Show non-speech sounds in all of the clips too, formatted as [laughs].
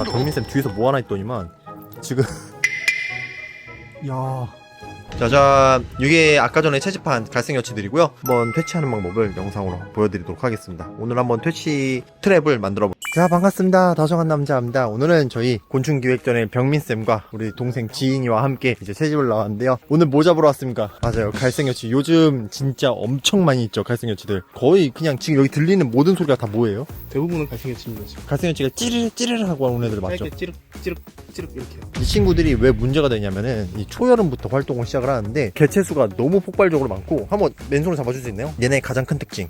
나 경민쌤 뒤에서 뭐 하나 했더니만 지금 야 짜잔 이게 아까 전에 채집한 갈색 여치들이고요. 한번 퇴치하는 방법을 영상으로 보여드리도록 하겠습니다. 오늘 한번 퇴치 트랩을 만들어 볼게요 자 반갑습니다. 다정한 남자입니다. 오늘은 저희 곤충기획전의 병민쌤과 우리 동생 지인이와 함께 이제 채집을 나왔는데요. 오늘 뭐 잡으러 왔습니까? 맞아요. 갈색 여치. 요즘 진짜 엄청 많이 있죠 갈색 여치들. 거의 그냥 지금 여기 들리는 모든 소리가 다 뭐예요? 대부분은 갈색 여치입니다 지금. 갈색 여치가 찌르르 찌르르 하고 하는 애들 맞죠? 짧게 찌륵 찌륵 찌륵 이렇게요. 이 친구들이 왜 문제가 되냐면은 이 초여름부터 활동을 시작 을 하는데 개체수가 너무 폭발적으로 많고 한번 맨손으로 잡아줄 수 있나요? 얘네의 가장 큰 특징.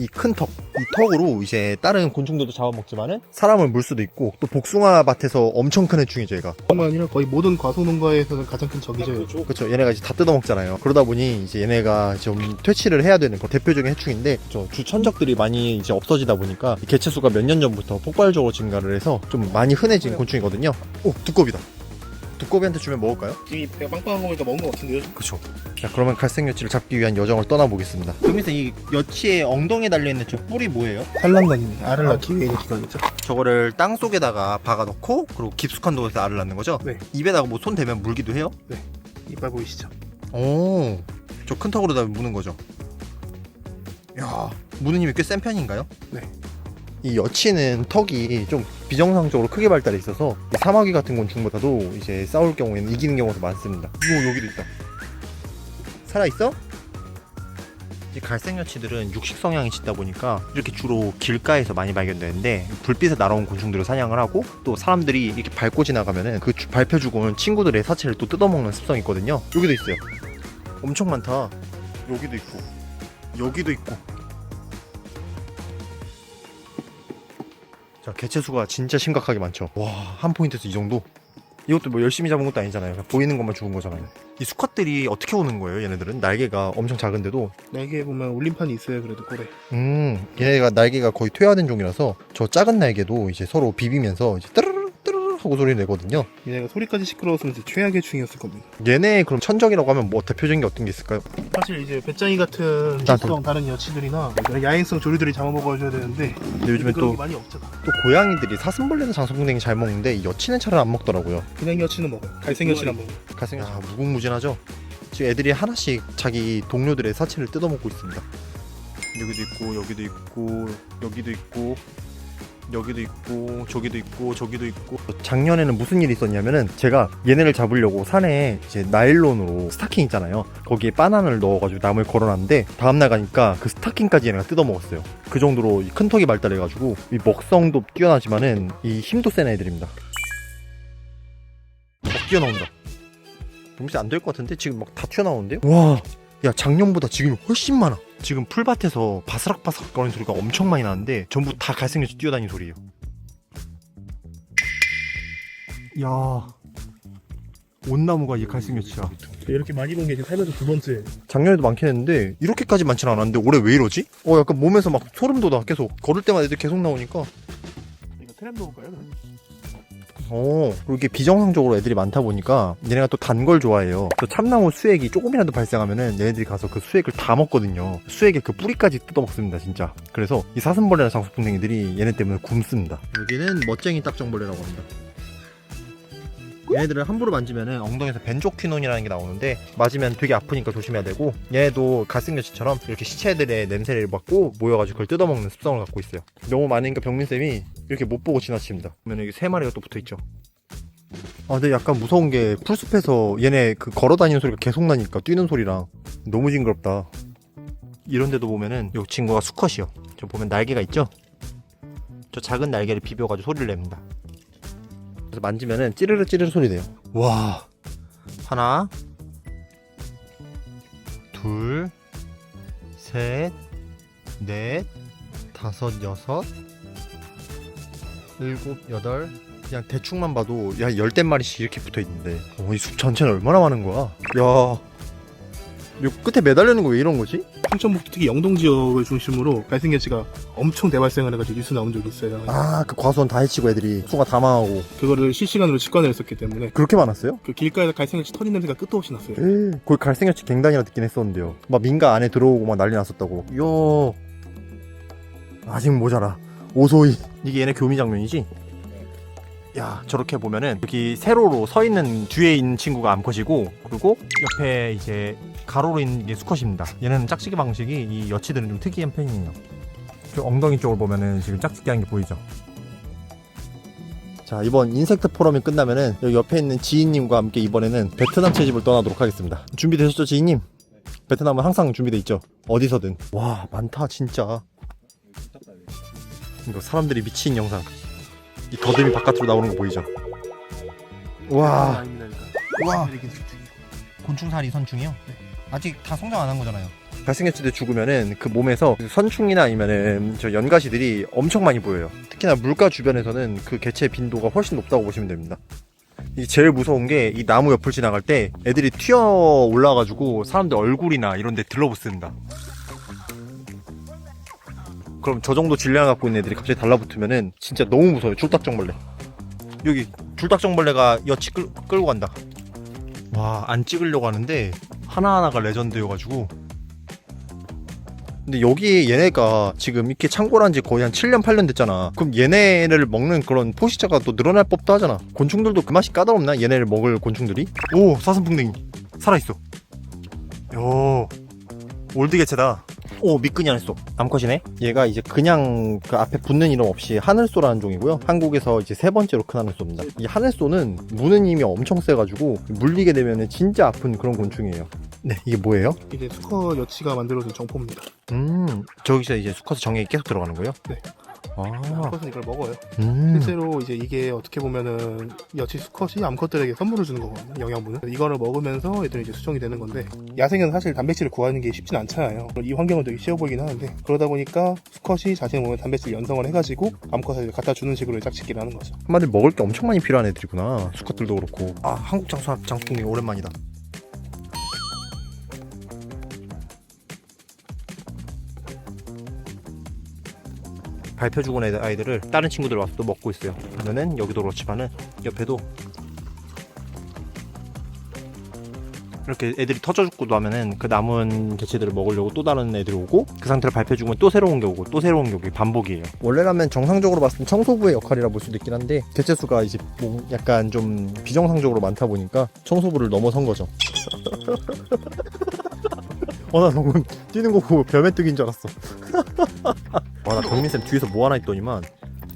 이 큰 턱, 이 턱으로 이제 다른 곤충들도 잡아먹지만은 사람을 물 수도 있고 또 복숭아 밭에서 엄청 큰 해충이죠 얘가. 뿐만 아니라 거의 모든 과소 농가에서는 가장 큰 적이죠. 그렇죠. 얘네가 이제 다 뜯어먹잖아요. 그러다 보니 이제 얘네가 좀 퇴치를 해야 되는 그 대표적인 해충인데 저 주천적들이 많이 이제 없어지다 보니까 이 개체수가 몇 년 전부터 폭발적으로 증가를 해서 좀 많이 흔해진 곤충이거든요. 오 두꺼비다 두꺼비한테 주면 먹을까요? 이 배가 빵빵한 거 보니까 먹은 거 같은데요? 그쵸. 자, 그러면 갈색 여치를 잡기 위한 여정을 떠나보겠습니다. 그러면서 이 여치의 엉덩이에 달려있는 저 뿔이 뭐예요? 산란관입니다. 알을 낳기 위해 있는 기관이죠. 저거를 땅 속에다가 박아놓고, 그리고 깊숙한 곳에서 알을 낳는 거죠? 네. 입에다가 뭐 손 대면 물기도 해요? 이빨 보이시죠? 오, 저 큰 턱으로 다 무는 거죠? 야, 무는 힘이 꽤 센 편인가요? 네. 이 여치는 턱이 좀 비정상적으로 크게 발달해 있어서 이 사마귀 같은 곤충보다도 이제 싸울 경우에는 이기는 경우가 많습니다. 오, 여기도 있다. 살아 있어? 이 갈색 여치들은 육식 성향이 짙다 보니까 이렇게 주로 길가에서 많이 발견되는데 불빛에 날아온 곤충들을 사냥을 하고 또 사람들이 이렇게 밟고 지나가면은 그 주- 밟혀주고 온 친구들의 사체를 또 뜯어먹는 습성이 있거든요. 여기도 있어요. 엄청 많다. 여기도 있고 여기도 있고. 자 개체수가 진짜 심각하게 많죠. 와 한 포인트에서 이 정도? 이것도 뭐 열심히 잡은 것도 아니잖아요. 보이는 것만 죽은 거잖아요. 이 수컷들이 어떻게 오는 거예요? 얘네들은 날개가 엄청 작은데도 날개에 보면 울림판이 있어요. 그래도 꼬래. 음, 얘네가 날개가 거의 퇴화된 종이라서 저 작은 날개도 이제 서로 비비면서 이제 뜨르르 하고 소리 내거든요. 얘네가 소리까지 시끄러웠으면 이제 최악의 충이었을 겁니다. 얘네 그럼 천적이라고 하면 뭐 대표적인 게 어떤 게 있을까요? 사실 이제 배짱이 같은 나도. 집성 다른 여치들이나 야행성 조류들이 잡아먹어줘야 되는데 근데 요즘에 그런 또, 게 많이 없잖아. 또 고양이들이 사슴벌레나 장수풍뎅이 잘 먹는데 이 여치는 차를 안 먹더라고요. 그냥 여치는 먹어요. 갈색 여치는 안 먹어요. 가슴이 아, 무궁무진하죠? 지금 애들이 하나씩 자기 동료들의 사체를 뜯어먹고 있습니다. 여기도 있고 여기도 있고 여기도 있고 여기도 있고 저기도 있고 저기도 있고. 작년에는 무슨 일이 있었냐면은 제가 얘네를 잡으려고 산에 이제 나일론으로 스타킹 있잖아요. 거기에 바나나를 넣어가지고 나무에 걸어놨는데 다음날 가니까 그 스타킹까지 얘네가 뜯어먹었어요. 그 정도로 이큰 턱이 발달해가지고 이 먹성도 뛰어나지만은 이 힘도 센 애들입니다. 막 뛰어나온다. 동시 안될 것 같은데? 지금 막 다 튀어나오는데요? 와, 야 작년보다 지금 훨씬 많아. 지금 풀밭에서 바스락바스락 거리는 소리가 엄청 많이 나는데 전부 다 갈색여치 뛰어다니는 소리예요. 야, 온나무가 이 갈색여치야. 이렇게 많이 본 게 지금 살면서 두 번째. 작년에도 많긴 했는데 이렇게까지 많지는 않았는데 올해 왜 이러지? 어, 약간 몸에서 막 소름 돋아 계속 걸을 때마다 애들 계속 나오니까. 이거 트램 먹을까요? 그럼? 어, 이게 비정상적으로 애들이 많다 보니까 얘네가 또 단 걸 좋아해요. 저 참나무 수액이 조금이라도 발생하면은 얘네들이 가서 그 수액을 다 먹거든요. 수액의 그 뿌리까지 뜯어먹습니다, 진짜. 그래서 이 사슴벌레나 장수풍뎅이들이 얘네 때문에 굶습니다. 여기는 멋쟁이 딱정벌레라고 합니다. 얘네들을 함부로 만지면은 엉덩이에서 벤조퀴논이라는 게 나오는데 맞으면 되게 아프니까 조심해야 되고 얘네도 갈색여치처럼 이렇게 시체들의 냄새를 맡고 모여가지고 그걸 뜯어먹는 습성을 갖고 있어요. 너무 많으니까 병민쌤이 이렇게 못 보고 지나칩니다. 그러면 여기 세 마리가 또 붙어 있죠. 아, 근데 약간 무서운 게 풀숲에서 얘네 그 걸어 다니는 소리가 계속 나니까 뛰는 소리랑 너무 징그럽다. 이런 데도 보면은 이 친구가 수컷이요. 저 보면 날개가 있죠? 저 작은 날개를 비벼가지고 소리를 냅니다. 그래서 만지면은 찌르르 찌르르 소리 내요. 와. 하나, 둘, 셋, 넷, 다섯, 여섯, 일곱, 여덟, 그냥 대충만 봐도 야 열댓 마리씩 이렇게 붙어 있는데 어, 이 숲 전체는 얼마나 많은 거야? 야, 요 끝에 매달리는 거 왜 이런 거지? 충청북도 특히 영동 지역을 중심으로 갈색 여치가 엄청 대발생을 해가지고 뉴스 나온 적이 있어요. 아, 그 과수원 다 해치고 애들이 수가 다 망하고 그거를 실시간으로 직관을 했었기 때문에 그렇게 많았어요? 그 길가에서 갈색 여치 터진 냄새가 끝도 없이 났어요. 에이, 거기 갈색여치 갱단이라 듣긴 했었는데요. 막 민가 안에 들어오고 막 난리 났었다고. 요 아직 모자라. 오소이. 이게 얘네 교미 장면이지? 야 저렇게 보면은 여기 세로로 서 있는 뒤에 있는 친구가 암컷이고 그리고 옆에 이제 가로로 있는 게 수컷입니다. 얘는 짝짓기 방식이 이 여치들은 좀 특이한 편이에요. 저 엉덩이 쪽을 보면은 지금 짝짓기 하는 게 보이죠? 자 이번 인섹트 포럼이 끝나면은 여기 옆에 있는 지인님과 함께 이번에는 베트남 채집을 떠나도록 하겠습니다. 준비되셨죠 지인님? 베트남은 항상 준비돼 있죠. 어디서든. 와 많다 진짜. 이거 사람들이 미친 영상. 이 더듬이 바깥으로 나오는 거 보이죠? 와. 와. 곤충살이 선충이요? 아직 다 성장 안 한 거잖아요. 갈색여치들 죽으면은 그 몸에서 그 선충이나 아니면은 저 연가시들이 엄청 많이 보여요. 특히나 물가 주변에서는 그 개체 빈도가 훨씬 높다고 보시면 됩니다. 이 제일 무서운 게 이 나무 옆을 지나갈 때 애들이 튀어 올라가지고 사람들 얼굴이나 이런 데 들러붙습니다. 그럼 저 정도 질량 갖고 있는 애들이 갑자기 달라붙으면은 진짜 너무 무서워요. 줄딱정벌레. 여기 줄딱정벌레가 여치 끌, 끌고 간다. 와, 안 찍으려고 하는데 하나하나가 레전드여가지고. 근데 여기 얘네가 지금 이렇게 창고란 지 거의 한 7년, 8년 됐잖아. 그럼 얘네를 먹는 그런 포식자가 또 늘어날 법도 하잖아. 곤충들도 그 맛이 까다롭나? 얘네를 먹을 곤충들이? 오, 사슴풍뎅이. 살아있어. 요. 올드 개체다. 오 미끈이 안 했어 암컷이네 얘가 이제 그냥 그 앞에 붙는 이름 없이 하늘소라는 종이고요 한국에서 이제 세 번째로 큰 하늘소입니다 이 하늘소는 무는 힘이 엄청 세가지고 물리게 되면 진짜 아픈 그런 곤충이에요 네 이게 뭐예요? 이제 수컷 여치가 만들어준 정포입니다. 음 저기서 이제 수컷 정액이 계속 들어가는 거예요? 네. 아 암컷은 이걸 먹어요. 음. 실제로 이제 이게 어떻게 보면은 여치 수컷이 암컷들에게 선물을 주는 거거든요. 영양분을. 이거를 먹으면서 애들이 이제 수정이 되는 건데 야생은 사실 단백질을 구하는 게 쉽진 않잖아요. 이 환경은 되게 쉬워 보이긴 하는데 그러다 보니까 수컷이 자신의 몸에 단백질 연성을 해가지고 암컷을 갖다 주는 식으로 짝짓기를 하는 거죠. 한마디로 먹을 게 엄청 많이 필요한 애들이구나 수컷들도 그렇고 아 한국 장수 장수풍뎅이 오랜만이다 밟혀 죽은 애들, 아이들을 다른 친구들 와서 또 먹고 있어요 그러면은 여기도 그렇지만은 옆에도 이렇게 애들이 터져 죽고도 하면은 그 남은 개체들을 먹으려고 또 다른 애들이 오고 그 상태로 밟혀 죽으면 또 새로운 게 오고 또 새로운 게 오고 반복이에요. 원래라면 정상적으로 봤을 때 청소부의 역할이라 볼 수도 있긴 한데 개체 수가 이제 뭐 약간 좀 비정상적으로 많다 보니까 청소부를 넘어선 거죠. [laughs] 어, 나 방금 뛰는 거 보고 벼메뜨기인 줄 알았어. [laughs] 와, 나 경민쌤 뒤에서 뭐 하나 했더니만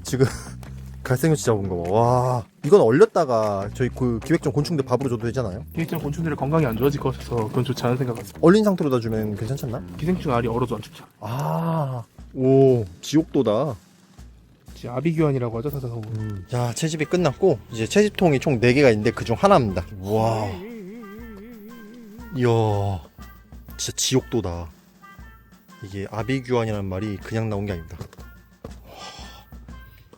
지금 [laughs] 갈색여치 잡은 거 봐. 와, 이건 얼렸다가 저희 그 기획전 곤충들 밥으로 줘도 되잖아요. 기생충 곤충들의 건강이 안 좋아질 것 같아서 그건 좋지 않은 생각 같습니다. 얼린 상태로 다 주면 괜찮잖나? 기생충 알이 얼어도 안 죽죠. 아, 오, 지옥도다. 이제 아비규환이라고 하죠, 사자성어. 음. 자, 채집이 끝났고, 이제 채집통이 총 4개가 있는데, 그중 하나입니다. 와. 이야, 진짜 지옥도다. 이게 아비규환이라는 말이 그냥 나온 게 아닙니다. 와.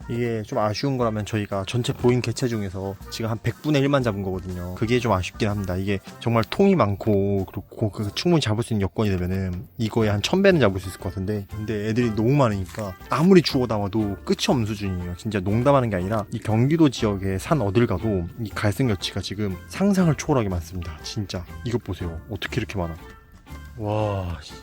이게 좀 아쉬운 거라면 저희가 전체 보인 개체 중에서 지금 한 100분의 1만 잡은 거거든요. 그게 좀 아쉽긴 합니다. 이게 정말 통이 많고, 그리고 그 충분히 잡을 수 있는 여건이 되면은 이거에 한 1000배는 잡을 수 있을 것 같은데, 근데 애들이 너무 많으니까 아무리 주워 담아도 끝이 없는 수준이에요. 진짜 농담하는 게 아니라 이 경기도 지역의 산 어딜 가도 이 갈색 여치가 지금 상상을 초월하게 많습니다. 진짜. 이것 보세요. 어떻게 이렇게 많아. 와, 씨.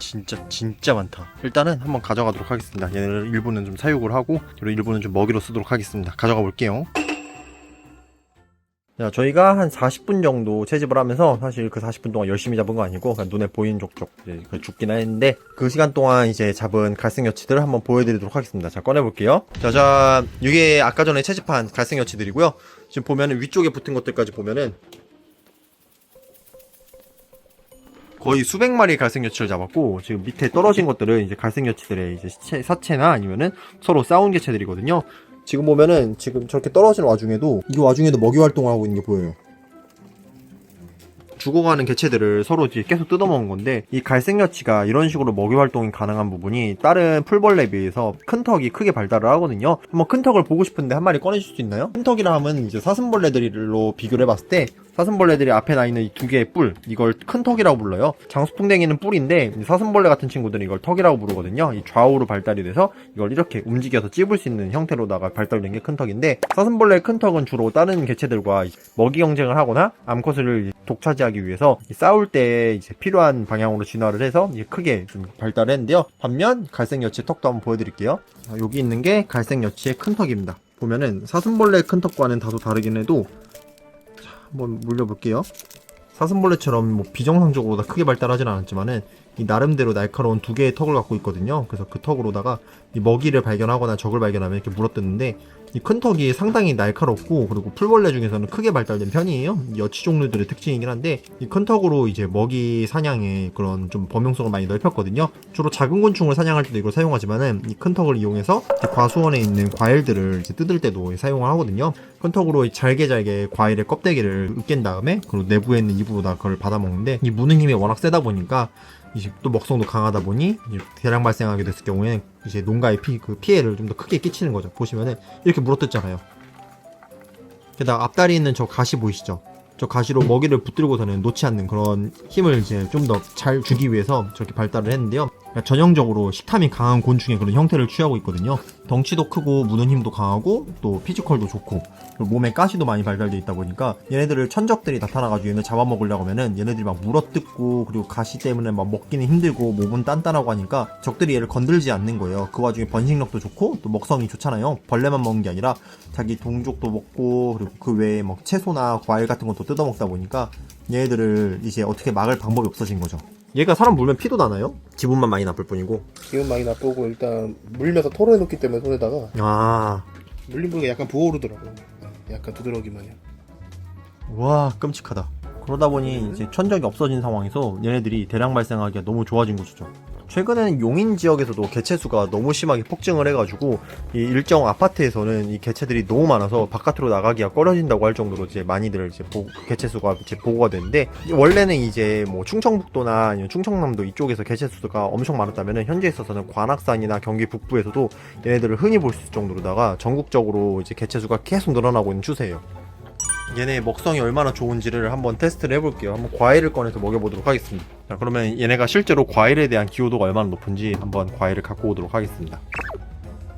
진짜 진짜 많다. 일단은 한번 가져가도록 하겠습니다. 얘네를 일부는 좀 사육을 하고 그리고 일부는 좀 먹이로 쓰도록 하겠습니다. 가져가 볼게요. 자, 저희가 한 40분 정도 채집을 하면서 사실 그 40분 동안 열심히 잡은 거 아니고 그냥 눈에 보이는 족족 이제 그 죽긴 했는데 그 시간 동안 이제 잡은 갈색 여치들을 한번 보여드리도록 하겠습니다. 자, 꺼내볼게요. 짜잔. 이게 아까 전에 채집한 갈색 여치들이고요. 지금 보면은 위쪽에 붙은 것들까지 보면은 거의 수백 마리 갈색 여치를 잡았고 지금 밑에 떨어진 것들은 이제 갈색 여치들의 이제 시체, 사체나 아니면은 서로 싸운 개체들이거든요. 지금 보면은 지금 저렇게 떨어진 와중에도 이 와중에도 먹이 활동을 하고 있는 게 보여요. 죽어가는 개체들을 서로 이제 계속 뜯어먹은 건데 이 갈색여치가 이런 식으로 먹이 활동이 가능한 부분이 다른 풀벌레에 비해서 큰 턱이 크게 발달을 하거든요. 한번 큰 턱을 보고 싶은데 한 마리 꺼내줄 수 있나요? 큰 턱이라 하면 이제 사슴벌레들로 비교를 해봤을 때 사슴벌레들이 앞에 나 있는 이 두 개의 뿔 이걸 큰 턱이라고 불러요. 장수풍뎅이는 뿔인데 이 사슴벌레 같은 친구들은 이걸 턱이라고 부르거든요. 이 좌우로 발달이 돼서 이걸 이렇게 움직여서 찝을 수 있는 형태로다가 발달된 게 큰 턱인데 사슴벌레의 큰 턱은 주로 다른 개체들과 먹이 경쟁을 하거나 암컷을 독차지하기 위해서 싸울 때 이제 필요한 방향으로 진화를 해서 크게 좀 발달을 했는데요. 반면 갈색 여치의 턱도 한번 보여드릴게요. 자, 여기 있는 게 갈색 여치의 큰 턱입니다. 보면은 사슴벌레 큰 턱과는 다소 다르긴 해도 자, 한번 물려볼게요. 사슴벌레처럼 뭐 비정상적으로 다 크게 발달하진 않았지만은 이 나름대로 날카로운 두 개의 턱을 갖고 있거든요. 그래서 그 턱으로다가 이 먹이를 발견하거나 적을 발견하면 이렇게 물어뜯는데 이 큰 턱이 상당히 날카롭고 그리고 풀벌레 중에서는 크게 발달된 편이에요. 이 여치 종류들의 특징이긴 한데 이 큰 턱으로 이제 먹이 사냥에 그런 좀 범용성을 많이 넓혔거든요. 주로 작은 곤충을 사냥할 때도 이걸 사용하지만은 이 큰 턱을 이용해서 과수원에 있는 과일들을 이제 뜯을 때도 사용을 하거든요. 큰 턱으로 이 잘게 잘게 과일의 껍데기를 으깬 다음에 그리고 내부에 있는 입으로다 그걸 받아 먹는데 이 무는 힘이 워낙 세다 보니까 이제 또 먹성도 강하다 보니 대량 발생하게 됐을 경우에는 이제 농가의 피, 그 피해를 좀 더 크게 끼치는 거죠. 보시면은 이렇게 물어뜯잖아요. 게다가 앞다리 있는 저 가시 보이시죠? 저 가시로 먹이를 붙들고서는 놓지 않는 그런 힘을 이제 좀 더 잘 주기 위해서 저렇게 발달을 했는데요. 그러니까 전형적으로 식탐이 강한 곤충의 그런 형태를 취하고 있거든요. 덩치도 크고 무는 힘도 강하고 또 피지컬도 좋고 몸에 가시도 많이 발달돼 있다 보니까 얘네들을 천적들이 나타나가지고 얘네 잡아먹으려고 하면은 얘네들이 막 물어뜯고 그리고 가시 때문에 막 먹기는 힘들고 몸은 단단하고 하니까 적들이 얘를 건들지 않는 거예요. 그 와중에 번식력도 좋고 또 먹성이 좋잖아요. 벌레만 먹는 게 아니라 자기 동족도 먹고 그리고 그 외에 뭐 채소나 과일 같은 것도 뜯어 먹다 보니까 얘네들을 이제 어떻게 막을 방법이 없어진 거죠. 얘가 사람 물면 피도 나나요? 기분만 많이 나쁠 뿐이고. 기분 많이 나쁘고 일단 물면서 토로해놓기 때문에 손에다가 아, 물린 부위가 약간 부어오르더라고. 약간 두드러기 마냥. 와 끔찍하다. 그러다 보니 이제 천적이 없어진 상황에서 얘네들이 대량 발생하기가 너무 좋아진 것이죠. 최근에는 용인 지역에서도 개체수가 너무 심하게 폭증을 해가지고 이 일정 아파트에서는 이 개체들이 너무 많아서 바깥으로 나가기가 꺼려진다고 할 정도로 이제 많이들 이제 보- 개체수가 이제 보고가 되는데 원래는 이제 뭐 충청북도나 충청남도 이쪽에서 개체수가 엄청 많았다면은 현재 있어서는 관악산이나 경기 북부에서도 얘네들을 흔히 볼 수 있을 정도로다가 전국적으로 이제 개체수가 계속 늘어나고 있는 추세예요. 얘네 먹성이 얼마나 좋은지를 한번 테스트를 해볼게요. 한번 과일을 꺼내서 먹여보도록 하겠습니다. 자, 그러면 얘네가 실제로 과일에 대한 기호도가 얼마나 높은지 한번 과일을 갖고 오도록 하겠습니다.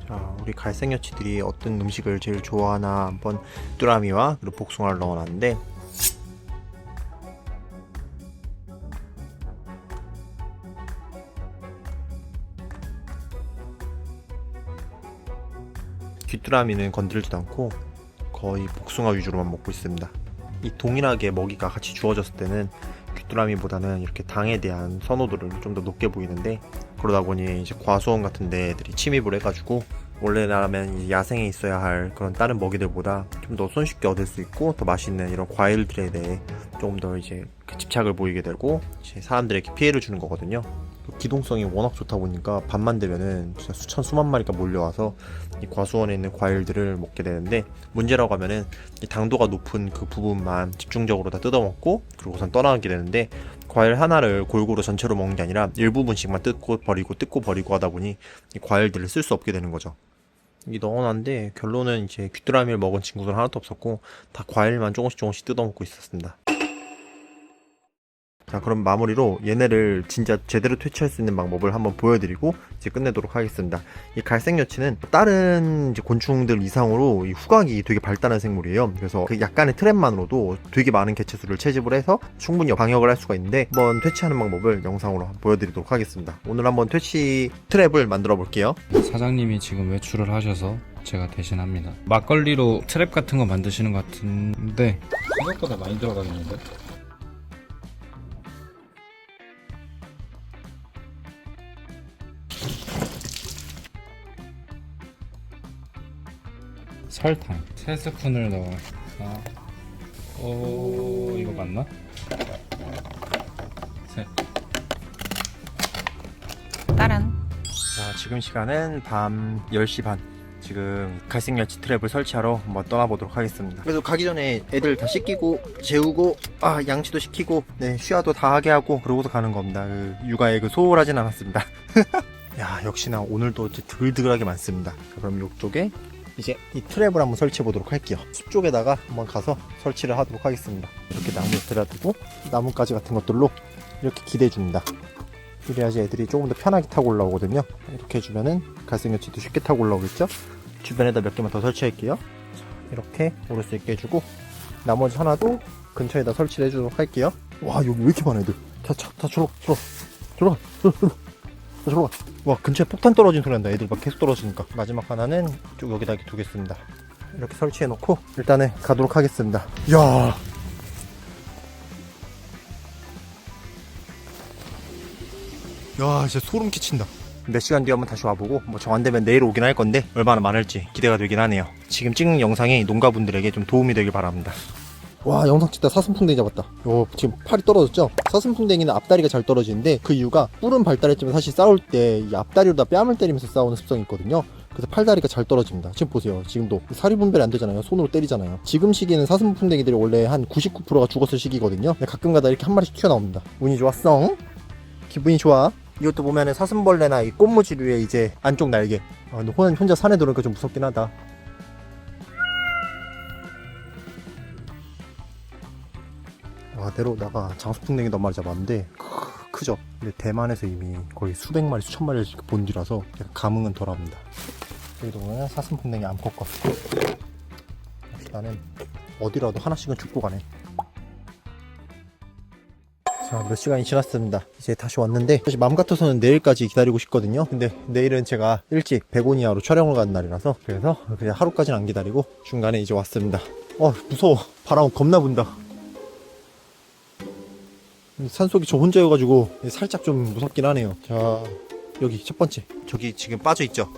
자, 우리 갈색 여치들이 어떤 음식을 제일 좋아하나 한번 뚜라미와 그리고 복숭아를 넣어놨는데 귀뚜라미는 건드리지도 않고 거의 복숭아 위주로만 먹고 있습니다. 이 동일하게 먹이가 같이 주어졌을 때는 귀뚜라미보다는 이렇게 당에 대한 선호도를 좀 더 높게 보이는데 그러다 보니 이제 과수원 같은 데들이 침입을 해가지고 원래라면 야생에 있어야 할 그런 다른 먹이들보다 좀 더 손쉽게 얻을 수 있고 더 맛있는 이런 과일들에 대해 조금 더 이제 그 집착을 보이게 되고 이제 사람들에게 피해를 주는 거거든요. 또 기동성이 워낙 좋다 보니까 밤만 되면은 진짜 수천 수만 마리가 몰려와서 이 과수원에 있는 과일들을 먹게 되는데 문제라고 하면은 이 당도가 높은 그 부분만 집중적으로 다 뜯어먹고 그러고선 떠나게 되는데 과일 하나를 골고루 전체로 먹는 게 아니라 일부분씩만 뜯고 버리고 뜯고 버리고 하다 보니 이 과일들을 쓸 수 없게 되는 거죠. 이 넣어놨는데 결론은 이제 귀뚜라미를 먹은 친구들은 하나도 없었고 다 과일만 조금씩 조금씩 뜯어먹고 있었습니다. 자 그럼 마무리로 얘네를 진짜 제대로 퇴치할 수 있는 방법을 한번 보여드리고 이제 끝내도록 하겠습니다. 이 갈색 여치는 다른 곤충들 이상으로 이 후각이 되게 발달한 생물이에요. 그래서 그 약간의 트랩만으로도 되게 많은 개체수를 채집을 해서 충분히 방역을 할 수가 있는데 한번 퇴치하는 방법을 영상으로 보여드리도록 하겠습니다. 오늘 한번 퇴치 트랩을 만들어 볼게요. 사장님이 지금 외출을 하셔서 제가 대신합니다. 막걸리로 트랩 같은 거 만드시는 것 같은데 생각보다 많이 들어가겠는데? 설탕 3스푼을 넣어서 오 이거 맞나? 셋 따란 자, 지금 시간은 밤 10시 반. 지금 갈색 여치 트랩을 설치하러 한번 떠나보도록 하겠습니다. 그래도 가기 전에 애들 다 씻기고, 재우고, 아, 양치도 시키고, 네, 쉬화도 다 하게 하고, 그러고서 가는 겁니다. 그 육아에 그 소홀하진 않았습니다. [laughs] 야, 역시나 오늘도 이제 드글드글하게 많습니다. 자, 그럼 이쪽에 이제 이 트랩을 한번 설치해 보도록 할게요. 숲 쪽에다가 한번 가서 설치를 하도록 하겠습니다. 이렇게 나무 들여두고, 나뭇가지 같은 것들로 이렇게 기대줍니다. 이래야지 애들이 조금 더 편하게 타고 올라오거든요. 이렇게 해주면은 갈색여치도 쉽게 타고 올라오겠죠? 주변에다 몇 개만 더 설치할게요. 자, 이렇게 오를 수 있게 해주고 나머지 하나도 근처에다 설치를 해주도록 할게요. 와 여기 왜 이렇게 많아 애들? 다, 다, 다 저러 저러 저러 저러 저러 다 저러 와 근처에 폭탄 떨어진 소리 난다 애들 막 계속 떨어지니까 마지막 하나는 쭉 여기다 이렇게 두겠습니다. 이렇게 설치해 놓고 일단은 가도록 하겠습니다. 야 야, 진짜 소름 끼친다. 몇 시간 뒤에 한번 다시 와보고 뭐 정 안 되면 내일 오긴 할 건데 얼마나 많을지 기대가 되긴 하네요. 지금 찍는 영상이 농가분들에게 좀 도움이 되길 바랍니다. 와 영상 찍다 사슴풍뎅이 잡았다. 요 지금 팔이 떨어졌죠? 사슴풍뎅이는 앞다리가 잘 떨어지는데 그 이유가 뿔은 발달했지만 사실 싸울 때 이 앞다리로다 뺨을 때리면서 싸우는 습성이 있거든요. 그래서 팔다리가 잘 떨어집니다. 지금 보세요. 지금도 살이 분별이 안 되잖아요. 손으로 때리잖아요. 지금 시기는 사슴풍뎅이들이 원래 한 99%가 죽었을 시기거든요. 가끔가다 이렇게 한 마리씩 튀어나옵니다. 운이 좋았어. 기분이 좋아. 이것도 보면은 사슴벌레나 이 꽃무지류의 이제 안쪽 날개. 아, 혼자 산에 들어오니까 좀 무섭긴 하다. 와, 내려오다가 장수풍뎅이 한 마리 잡았는데, 크, 크죠? 근데 대만에서 이미 거의 수백 마리, 수천 마리를 본 뒤라서 감흥은 덜 합니다. 여기도 보면 사슴풍뎅이 암컷 거. 나는 어디라도 하나씩은 죽고 가네. 자, 몇 시간이 지났습니다. 이제 다시 왔는데, 사실 마음 같아서는 내일까지 기다리고 싶거든요. 근데 내일은 제가 일찍 베고니아로 촬영을 가는 날이라서, 그래서 그냥 하루까지는 안 기다리고 중간에 이제 왔습니다. 어, 무서워. 바람 겁나 분다. 산속이 저 혼자여가지고 살짝 좀 무섭긴 하네요. 자, 여기 첫 번째. 저기 지금 빠져 있죠?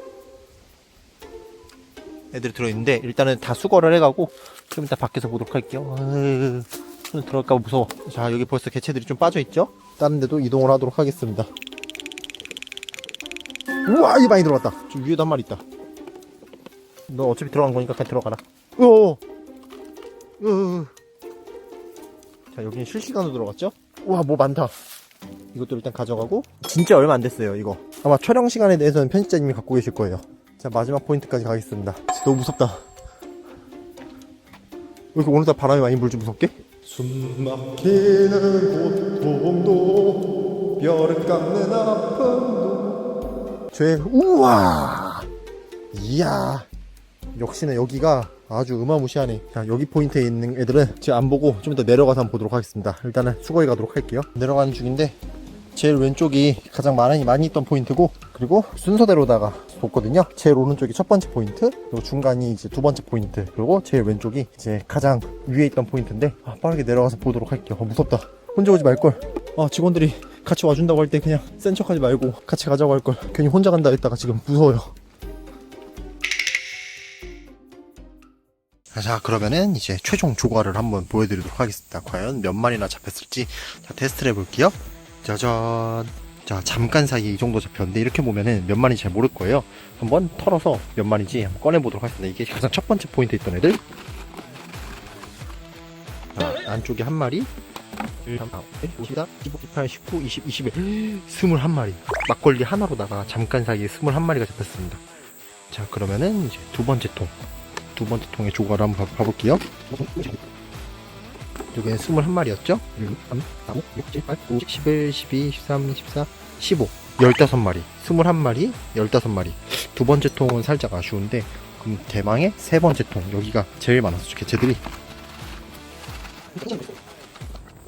애들이 들어있는데, 일단은 다 수거를 해가고, 좀 이따 밖에서 보도록 할게요. 손 들어갈까 봐 무서워. 자, 여기 벌써 개체들이 좀 빠져 있죠? 다른 데도 이동을 하도록 하겠습니다. 우와, 이 많이 들어갔다. 저 위에도 한 마리 있다. 너 어차피 들어간 거니까 그냥 들어가라. 으어! 으어! 자, 여기는 실시간으로 들어갔죠? 우와, 뭐 많다. 이것도 일단 가져가고. 진짜 얼마 안 됐어요, 이거. 아마 촬영 시간에 대해서는 편집자님이 갖고 계실 거예요. 자, 마지막 포인트까지 가겠습니다. 너무 무섭다. 왜 이렇게 오늘따라 바람이 많이 불지 무섭게? 숨 막히는 고통도 뼈를 깎는 아픔도 죄 우와 이야 역시나 여기가 아주 어마무시하네 자 여기 포인트에 있는 애들은 지금 안 보고 좀 이따 내려가서 한번 보도록 하겠습니다 일단은 수거해 가도록 할게요 내려가는 중인데 제일 왼쪽이 가장 많이 많이 있던 포인트고 그리고 순서대로다가 뒀거든요. 제일 오른쪽이 첫 번째 포인트, 그리고 중간이 이제 두 번째 포인트, 그리고 제일 왼쪽이 이제 가장 위에 있던 포인트인데 아, 빠르게 내려가서 보도록 할게요. 어, 무섭다. 혼자 오지 말걸. 아, 직원들이 같이 와준다고 할 때 그냥 센 척하지 말고 같이 가자고 할 걸. 괜히 혼자 간다 했다가 지금 무서워요. 자 그러면은 이제 최종 조과를 한번 보여드리도록 하겠습니다. 과연 몇 마리나 잡혔을지 자 테스트를 해볼게요. 짜잔. 자 잠깐 사이에 이 정도 잡혔는데 이렇게 보면은 몇 마리인지 잘 모를 거예요. 한번 털어서 몇 마리인지 한번 꺼내보도록 하겠습니다. 이게 가장 첫 번째 포인트에 있던 애들. 자, 안쪽에 한 마리. 1, 3, 4, 5, 6, 7, 15, 18, 19, 20, 21, 21마리. 막걸리 하나로다가 잠깐 사이에 21마리가 잡혔습니다. 자, 그러면은 이제 두 번째 통. 두 번째 통의 조과를 한번 봐- 봐볼게요. 여기는 21마리였죠? 1, 3, 4, 5, 6, 7, 8, 9, 10, 11, 12, 13, 14, 15. 15마리. 21마리, 15마리. 두 번째 통은 살짝 아쉬운데, 그럼 대망의 세 번째 통. 여기가 제일 많았어, 개체들이.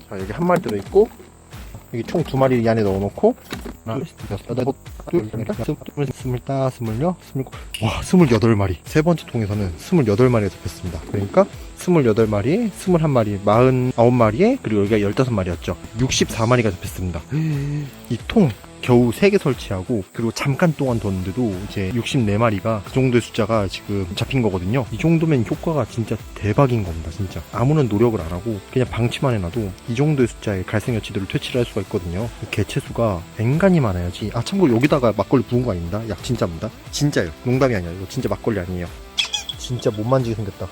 자, 여기 한 마리 들어있고, 여기 총 두 마리 이 안에 넣어놓고, 하나, 여섯, 여덟, 둘, 셋, 넷, 스물, 스물다, 와, 스물여덟 마리. 세 번째 통에서는 스물여덟 마리가 잡혔습니다. 그러니까, 스물여덟 마리, 스물한 마리, 마흔 아홉 마리에, 그리고 여기가 열다섯 마리였죠. 64마리가 잡혔습니다. [gasps] 이 통, 겨우 3개 설치하고 그리고 잠깐 동안 뒀는데도 이제 64마리가 그 정도의 숫자가 지금 잡힌 거거든요. 이 정도면 효과가 진짜 대박인 겁니다 진짜. 아무런 노력을 안 하고 그냥 방치만 해놔도 이 정도의 숫자의 갈색 여치들을 퇴치를 할 수가 있거든요. 개체수가 앵간히 많아야지. 아 참고로 여기다가 막걸리 부은 거 아닙니다. 약 진짜입니다. 진짜예요. 농담이 아니야 이거 진짜 막걸리 아니에요. 진짜 못 만지게 생겼다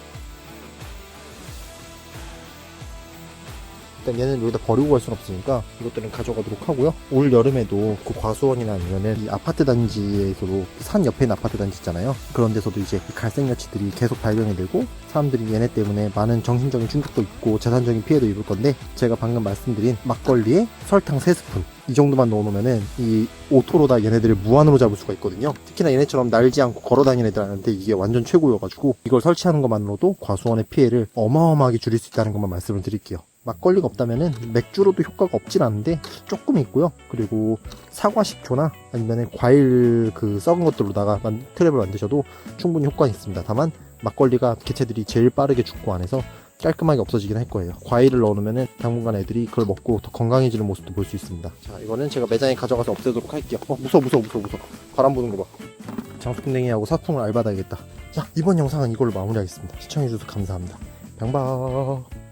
일단 얘는 여기다 버리고 갈 수는 없으니까 이것들은 가져가도록 하고요. 올 여름에도 그 과수원이나 아니면은 이 아파트 단지에서도 산 옆에 있는 아파트 단지 있잖아요. 그런 데서도 이제 이 갈색여치들이 계속 발견이 되고 사람들이 얘네 때문에 많은 정신적인 충격도 있고 재산적인 피해도 입을 건데 제가 방금 말씀드린 막걸리에 설탕 3스푼 이 정도만 넣어놓으면은 이 오토로다 얘네들을 무한으로 잡을 수가 있거든요. 특히나 얘네처럼 날지 않고 걸어다니는 애들한테 이게 완전 최고여가지고 이걸 설치하는 것만으로도 과수원의 피해를 어마어마하게 줄일 수 있다는 것만 말씀을 드릴게요. 막걸리가 없다면은 맥주로도 효과가 없진 않은데 조금 있고요. 그리고 사과 식초나 아니면은 과일 그 썩은 것들로다가 만- 트랩을 만드셔도 충분히 효과가 있습니다. 다만 막걸리가 개체들이 제일 빠르게 죽고 안에서 깔끔하게 없어지긴 할 거예요. 과일을 넣어놓으면 당분간 애들이 그걸 먹고 더 건강해지는 모습도 볼 수 있습니다. 자, 이거는 제가 매장에 가져가서 없애도록 할게요. 어, 무서워, 무서워, 무서워, 무서워. 바람 부는 거 봐. 장수풍뎅이하고 사풍을 알받아야겠다. 자, 이번 영상은 이걸로 마무리하겠습니다. 시청해주셔서 감사합니다. 병박.